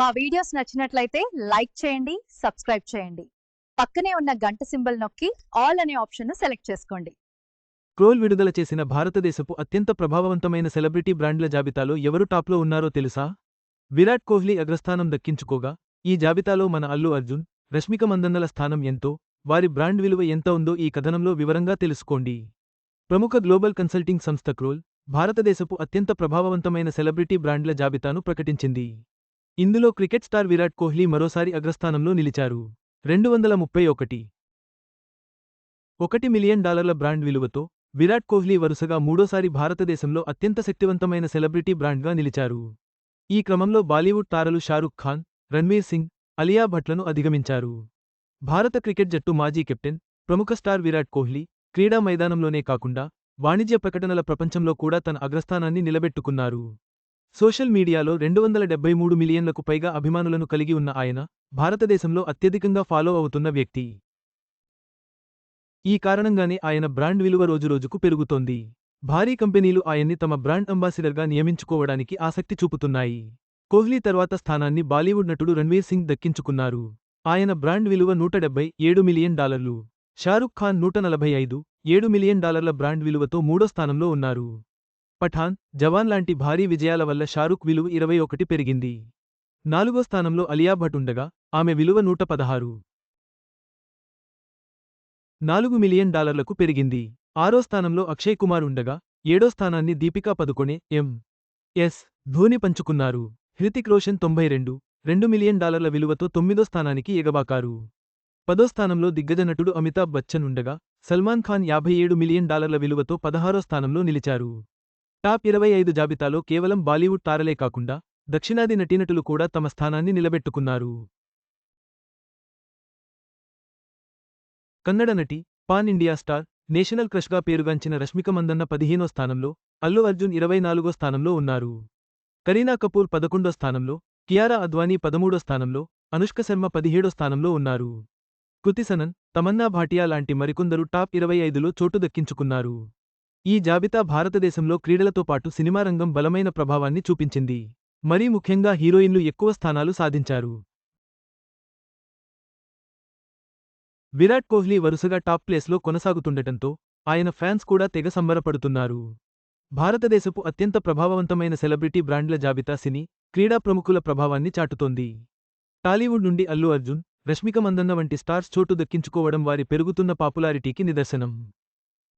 మా వీడియోస్ నచ్చినట్లయితే లైక్ చేయండి సబ్స్క్రైబ్ చేయండి. పక్కనే ఉన్న గంట సింబల్ నొక్కి ఆల్ అనే ఆప్షన్ సెలెక్ట్ చేసుకోండి. క్రోల్ విడుదల చేసిన భారతదేశపు అత్యంత ప్రభావవంతమైన సెలబ్రిటీ బ్రాండ్ల జాబితాలో ఎవరు టాప్లో ఉన్నారో తెలుసా? విరాట్ కోహ్లీ అగ్రస్థానం దక్కించుకోగా ఈ జాబితాలో మన అల్లు అర్జున్ రష్మిక మందన్నల స్థానం ఎంతో వారి బ్రాండ్ విలువ ఎంత ఉందో ఈ కథనంలో వివరంగా తెలుసుకోండి. ప్రముఖ గ్లోబల్ కన్సల్టింగ్ సంస్థ క్రోల్ భారతదేశపు అత్యంత ప్రభావవంతమైన సెలబ్రిటీ బ్రాండ్ల జాబితాను ప్రకటించింది. ఇందులో క్రికెట్ స్టార్ విరాట్ కోహ్లీ మరోసారి అగ్రస్థానంలో నిలిచారు. రెండు వందల ముప్పై ఒకటి. ఒకటి మిలియన్ డాలర్ల బ్రాండ్ విలువతో విరాట్ కోహ్లీ వరుసగా మూడోసారి భారతదేశంలో అత్యంత శక్తివంతమైన సెలబ్రిటీ బ్రాండ్గా నిలిచారు. ఈ క్రమంలో బాలీవుడ్ తారలు షారుఖ్ ఖాన్ రణ్వీర్ సింగ్ అలియా భట్లను అధిగమించారు. భారత క్రికెట్ జట్టు మాజీ కెప్టెన్ ప్రముఖ స్టార్ విరాట్ కోహ్లీ క్రీడా మైదానంలోనే కాకుండా వాణిజ్య ప్రకటనల ప్రపంచంలో కూడా తన అగ్రస్థానాన్ని నిలబెట్టుకున్నారు. సోషల్ మీడియాలో రెండు వందల డెబ్బై మూడు మిలియన్లకు పైగా అభిమానులను కలిగి ఉన్న ఆయన భారతదేశంలో అత్యధికంగా ఫాలో అవుతున్న వ్యక్తి. ఈ కారణంగానే ఆయన బ్రాండ్ విలువ రోజురోజుకు పెరుగుతోంది. భారీ కంపెనీలు ఆయన్ని తమ బ్రాండ్ అంబాసిడర్గా నియమించుకోవడానికి ఆసక్తి చూపుతున్నాయి. కోహ్లీ తర్వాత స్థానాన్ని బాలీవుడ్ నటుడు రణ్వీర్ సింగ్ దక్కించుకున్నారు. ఆయన బ్రాండ్ విలువ నూట డెబ్బై ఏడు మిలియన్ డాలర్లు. షారుఖ్ ఖాన్ నూట నలభై ఐదు ఏడు మిలియన్ డాలర్ల బ్రాండ్ విలువతో మూడో స్థానంలో ఉన్నారు. పఠాన్ జవాన్ లాంటి భారీ విజయాల వల్ల షారుఖ్ విలువ ఇరవై ఒకటి పెరిగింది. నాలుగో స్థానంలో అలియా భట్ ఉండగా ఆమె విలువ నూట పదహారు. నాలుగు మిలియన్ డాలర్లకు పెరిగింది. ఆరో స్థానంలో అక్షయ్ కుమార్ ఉండగా ఏడో స్థానాన్ని దీపికా పదుకొనే ఎం. ఎస్. ధోని పంచుకున్నారు. హృతిక్ రోషన్ తొంభై రెండు రెండు మిలియన్ డాలర్ల విలువతో తొమ్మిదో స్థానానికి ఎగబాకారు. పదో స్థానంలో దిగ్గజ నటుడు అమితాబ్ బచ్చన్ ఉండగా సల్మాన్ ఖాన్ యాభై ఏడు మిలియన్ డాలర్ల విలువతో పదహారో స్థానంలో నిలిచారు. టాప్ ఇరవై ఐదు జాబితాలో కేవలం బాలీవుడ్ తారలే కాకుండా దక్షిణాది నటీనటులు కూడా తమ స్థానాన్ని నిలబెట్టుకున్నారు. కన్నడ నటి పాన్ ఇండియా స్టార్ నేషనల్ క్రష్గా పేరుగాంచిన రష్మిక మందన్న పదిహేనో స్థానంలో అల్లు అర్జున్ ఇరవై నాలుగో స్థానంలో ఉన్నారు. కరీనా కపూర్ పదకొండో స్థానంలో కియారా అద్వానీ పదమూడో స్థానంలో అనుష్క శర్మ పదిహేడో స్థానంలో ఉన్నారు. కృతిసనన్ తమన్నా భాటియా లాంటి మరికొందరు టాప్ ఇరవై ఐదులో చోటు దక్కించుకున్నారు. ఈ జాబితా భారతదేశంలో క్రీడలతో పాటు సినిమా రంగం బలమైన ప్రభావాన్ని చూపించింది. మరీ ముఖ్యంగా హీరోయిన్లు ఎక్కువ స్థానాలు సాధించారు. విరాట్ కోహ్లీ వరుసగా టాప్ ప్లేస్లో కొనసాగుతుండటంతో ఆయన ఫ్యాన్స్ కూడా తెగ సంబరపడుతున్నారు. భారతదేశపు అత్యంత ప్రభావవంతమైన సెలబ్రిటీ బ్రాండ్ల జాబితా సినీ క్రీడా ప్రముఖుల ప్రభావాన్ని చాటుతోంది. టాలీవుడ్ నుండి అల్లు అర్జున్ రష్మిక మందన్న వంటి స్టార్స్ చోటు దక్కించుకోవడం వారి పెరుగుతున్న పాపులారిటీకి నిదర్శనం.